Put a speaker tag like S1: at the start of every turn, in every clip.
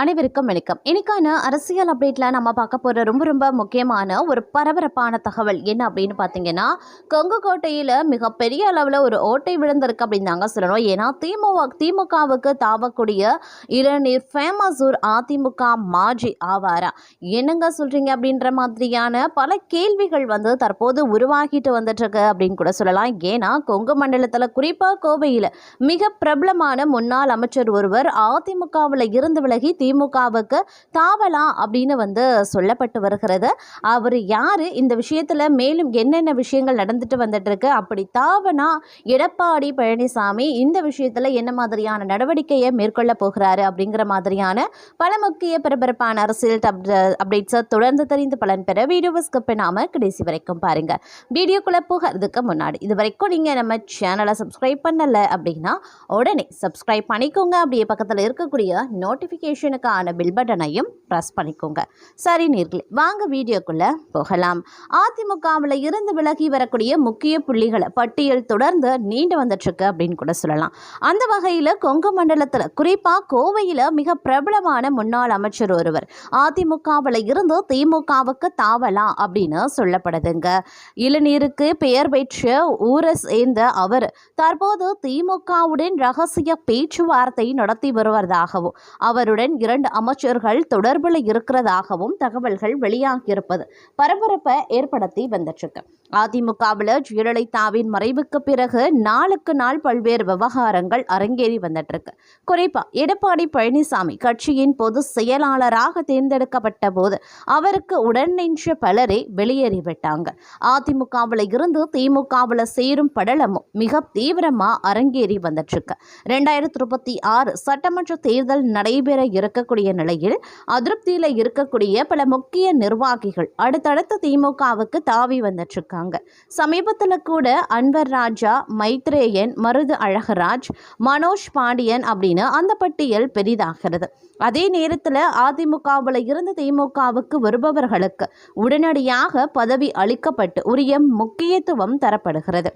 S1: அனைவருக்கும் வணக்கம். இன்னைக்கான அரசியல் அப்டேட்ல நம்ம பார்க்க போற ரொம்ப ரொம்ப முக்கியமான ஒரு பரபரப்பான தகவல் என்ன அப்படின்னு பார்த்தீங்கன்னா கொங்கு கோட்டையில் மிகப்பெரிய அளவில் ஒரு ஓட்டை விழுந்திருக்கு அப்படின்னு தாங்க சொல்லணும். ஏன்னா திமுக திமுகவுக்கு தாவக்கூடிய இளநீர் ஃபேமஸூர் அதிமுக மாஜி ஆவாரா? என்னங்க சொல்றீங்க அப்படின்ற மாதிரியான பல கேள்விகள் வந்து தற்போது உருவாகிட்டு வந்துட்டு இருக்கு அப்படின்னு கூட சொல்லலாம். ஏன்னா கொங்கு மண்டலத்தில் குறிப்பாக கோவையில் மிக பிரபலமான முன்னாள் அமைச்சர் ஒருவர் அதிமுகவில் இருந்து விலகி திமுகவுக்கு தாவலாம் அப்படின்னு வந்து சொல்லப்பட்டு வருகிறது. அவர் யார்? இந்த விஷயத்தில் மேலும் என்னென்ன விஷயங்கள் நடந்துட்டு வந்துட்டுருக்கு? அப்படி தாவனா எடப்பாடி பழனிசாமி இந்த விஷயத்தில் என்ன மாதிரியான நடவடிக்கையை மேற்கொள்ள போகிறாரு அப்படிங்கிற மாதிரியான பல முக்கிய பரபரப்பான அரசியல் அப்டேட்ஸை தொடர்ந்து தெரிந்து பலன் பெற வீடியோவை ஸ்கிப் பண்ணாமல் கடைசி வரைக்கும் பாருங்கள் வீடியோக்குள்ளே போகிறதுக்கு முன்னாடி இது வரைக்கும் நீங்கள் நம்ம சேனலை சப்ஸ்கிரைப் பண்ணலை அப்படின்னா உடனே சப்ஸ்கிரைப் பண்ணிக்கோங்க. அப்படியே பக்கத்தில் இருக்கக்கூடிய நோட்டிஃபிகேஷனுக்கான பில் பட்டனையும் ப்ரெஸ் பண்ணிக்கோங்க. சரி நீர்களே வாங்க வீடியோக்குள்ளே போகலாம். அதிமுகவில் இருந்து விலகி வரக்கூடிய முக்கிய புள்ளிகளை பட்டியல் தொடர்ந்து நீண்டு வந்துட்டுருக்கு அப்படின்னு கூட சொல்லலாம். அந்த வகையில் கொங்கு மண்டலத்தில் குறிப்பாக கோவையில் மிக பிரபலமான முன்னாள் அமைச்சர் ஒருவர் அதிமுகவில் இருந்து திமுகவுக்கு தாவலாம் அப்படின்னு சொல்லப்படுதுங்க. இளநீருக்கு பெயர் பெற்ற ஊரை சேர்ந்த அவர் தற்போது திமுகவுடன் ரகசிய பேச்சுவார்த்தை நடத்தி வருவதாகவும் அவருடன் இரண்டு அமைச்சர்கள் தொடர்பில் இருக்கிறதாகவும் தகவல்கள் வெளியாகியிருப்பது பரபரப்பை ஏற்படுத்தி வந்துட்டுருக்கு. அதிமுகவில் ஜெயலலிதாவின் மறைவுக்கு பிறகு நாளுக்கு நாள் பல்வேறு விவகாரங்கள் அரங்கேறி வந்துட்டு இருக்கு குறிப்பா எடப்பாடி பழனிசாமி கட்சியின் பொது செயலாளராக தேர்ந்தெடுக்கப்பட்ட போது அவருக்கு உடன் நின்ற பலரை வெளியேறிவிட்டாங்க அதிமுகவில் இருந்து திமுகவில் சேரும் படலமும் மிக தீவிரமா அரங்கேறி வந்துட்டு இருக்கு ரெண்டாயிரத்தி இருபத்தி ஆறு சட்டமன்ற தேர்தல் நடைபெற இருக்கக்கூடிய நிலையில் அதிருப்தியில இருக்கக்கூடிய பல முக்கிய நிர்வாகிகள் அடுத்தடுத்து திமுகவுக்கு தாவி வந்துட்டு இருக்காங்க சமீபத்தில் கூட அன்வர் ராஜா மைத்ரேயன் மருது அழகராஜ் மனோஜ் பாண்டியன் அப்படின்னு அந்த பட்டியல் பெரிதாகிறது. அதே நேரத்தில் அதிமுகவில் இருந்து திமுகவுக்கு வருபவர்களுக்கு உடனடியாக பதவி அளிக்கப்பட்டு உரிய முக்கியத்துவம் தரப்படுகிறது.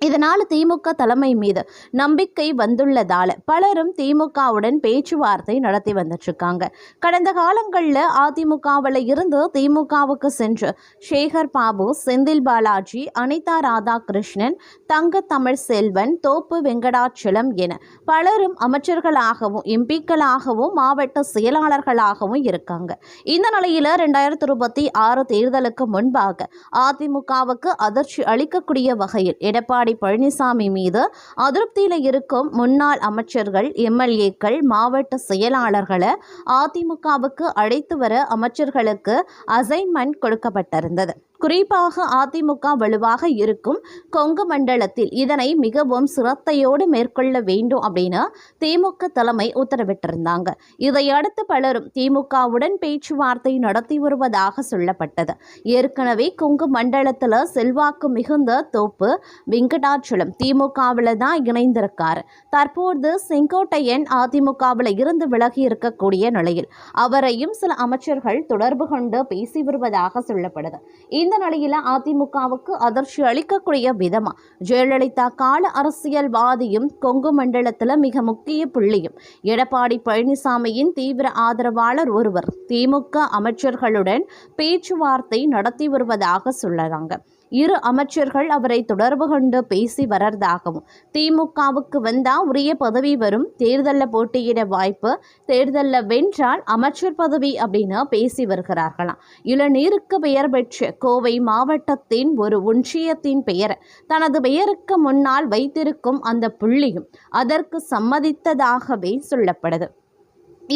S1: இதனால் திமுக தலைமை மீது நம்பிக்கை வந்துள்ளதால் பலரும் திமுகவுடன் பேச்சுவார்த்தை நடத்தி வந்துட்டுருக்காங்க கடந்த காலங்களில் அதிமுகவில் இருந்து திமுகவுக்கு சென்று சேகர் பாபு செந்தில் பாலாஜி அனிதா ராதாகிருஷ்ணன் தங்க தமிழ் செல்வன் தோப்பு வெங்கடாச்சலம் என பலரும் அமைச்சர்களாகவும் எம்பிக்களாகவும் மாவட்ட செயலாளர்களாகவும் இருக்காங்க. இந்த நிலையில் ரெண்டாயிரத்தி இருபத்தி ஆறு தேர்தலுக்கு முன்பாக அதிமுகவுக்கு அதிர்ச்சி அளிக்கக்கூடிய வகையில் எடப்பாடி எடப்பாடி பழனிசாமி மீது அதிருப்தியில் இருக்கும் முன்னாள் அமைச்சர்கள் எம்எல்ஏக்கள் மாவட்ட செயலாளர்களை அதிமுகவுக்கு அழைத்து வர அமைச்சர்களுக்கு அசைன்மெண்ட் கொடுக்கப்பட்டிருந்தது. குறிப்பாக அதிமுக வலுவாக இருக்கும் கொங்கு மண்டலத்தில் இதனை மிகவும் சிரத்தையோடு மேற்கொள்ள வேண்டும் அப்படின்னு திமுக தலைமை உத்தரவிட்டிருந்தாங்க. இதையடுத்து பலரும் திமுகவுடன் பேச்சுவார்த்தை நடத்தி வருவதாக சொல்லப்பட்டது. ஏற்கனவே கொங்கு மண்டலத்தில் செல்வாக்கு மிகுந்த தோப்பு வெங்கடாச்சலம் திமுகவில் தான் இணைந்திருக்கார். தற்போது செங்கோட்டையன் அதிமுகவில் இருந்து விலகி இருக்கக்கூடிய நிலையில் அவரையும் சில அமைச்சர்கள் தொடர்பு கொண்டு பேசி வருவதாக சொல்லப்படுது. இந்த நிலையில் அதிமுகவுக்கு அதிர்ச்சி அளிக்கக்கூடிய விதமா? ஜெயலலிதா கால அரசியல்வாதியும் கொங்கு மண்டலத்தில் மிக முக்கிய புள்ளியும். எடப்பாடி பழனிசாமியின் தீவிர ஆதரவாளர் ஒருவர். திமுக அமைச்சர்களுடன் பேச்சுவார்த்தை நடத்தி வருவதாக சொல்லுறாங்க. இரு அமைச்சர்கள் அவரை தொடர்பு கொண்டு பேசி வர்றதாகவும் திமுகவுக்கு வந்தால் உரிய பதவி வரும் தேர்தலில் போட்டியிட வாய்ப்பு தேர்தலில் வென்றால் அமைச்சர் பதவி அப்படின்னு பேசி வருகிறார்களாம். இளநீருக்கு பெயர் பெற்ற கோ கோவை மாவட்டத்தின் ஒரு ஒன்றியத்தின் பெயர். தனது பெயருக்கு முன்னால் வைத்திருக்கும் அந்த புள்ளியும் அதற்கு சம்மதித்ததாகவே சொல்லப்படுது.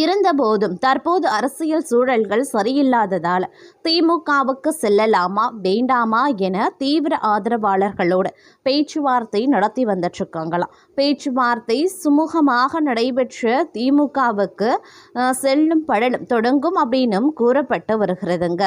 S1: இருந்தபோதும் தற்போது அரசியல் சூழல்கள் சரியில்லாததால் திமுகவுக்கு செல்லலாமா வேண்டாமா என தீவிர ஆதரவாளர்களோடு பேச்சுவார்த்தை நடத்தி வந்துட்டுருக்காங்களாம் பேச்சுவார்த்தை சுமூகமாக நடைபெற்ற திமுகவுக்கு செல்லும் படலும் தொடங்கும் அப்படின்னும் கூறப்பட்டு வருகிறதுங்க.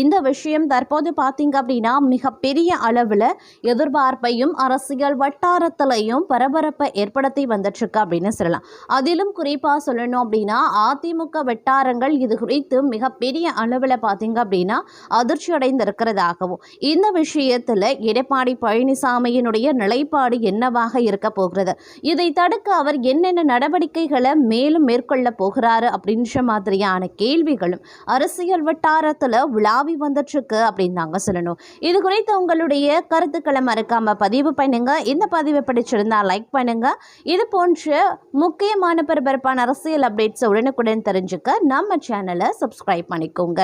S1: இந்த விஷயம் தற்போது பார்த்தீங்க அப்படின்னா மிகப்பெரிய அளவில் எதிர்பார்ப்பையும் அரசியல் வட்டாரத்திலையும் பரபரப்பை ஏற்படுத்தி வந்துட்டுருக்கு அப்படின்னு சொல்லலாம். அதிலும் குறிப்பாக சொல்லணும் அப்படின்னா அதிமுக வட்டாரங்கள் இது குறித்து மிகப்பெரிய அளவில் பார்த்தீங்க அப்படின்னா அதிர்ச்சி அடைந்திருக்கிறதாகவும் இந்த விஷயத்தில் எடப்பாடி பழனிசாமியினுடைய நிலைப்பாடு என்னவாக இருக்க போகிறது? இதை தடுக்க அவர் என்னென்ன நடவடிக்கைகளை மேலும் மேற்கொள்ள போகிறாரு அப்படின்ற மாதிரியான கேள்விகளும் அரசியல் வட்டாரத்தில் விழாவி வந்துட்டுருக்கு அப்படின்னு தாங்க சொல்லணும். இது குறித்து உங்களுடைய கருத்துக்களை மறக்காம பதிவு பண்ணுங்க. இந்த பதிவை பிடிச்சிருந்தா லைக் பண்ணுங்க. இது போன்ற முக்கியமான பரபரப்பான அரசியல் அப்டேட்ஸ் உடனுக்குடன் தெரிஞ்சுக்க நம்ம சேனலை சப்ஸ்கிரைப் பண்ணிக்கோங்க.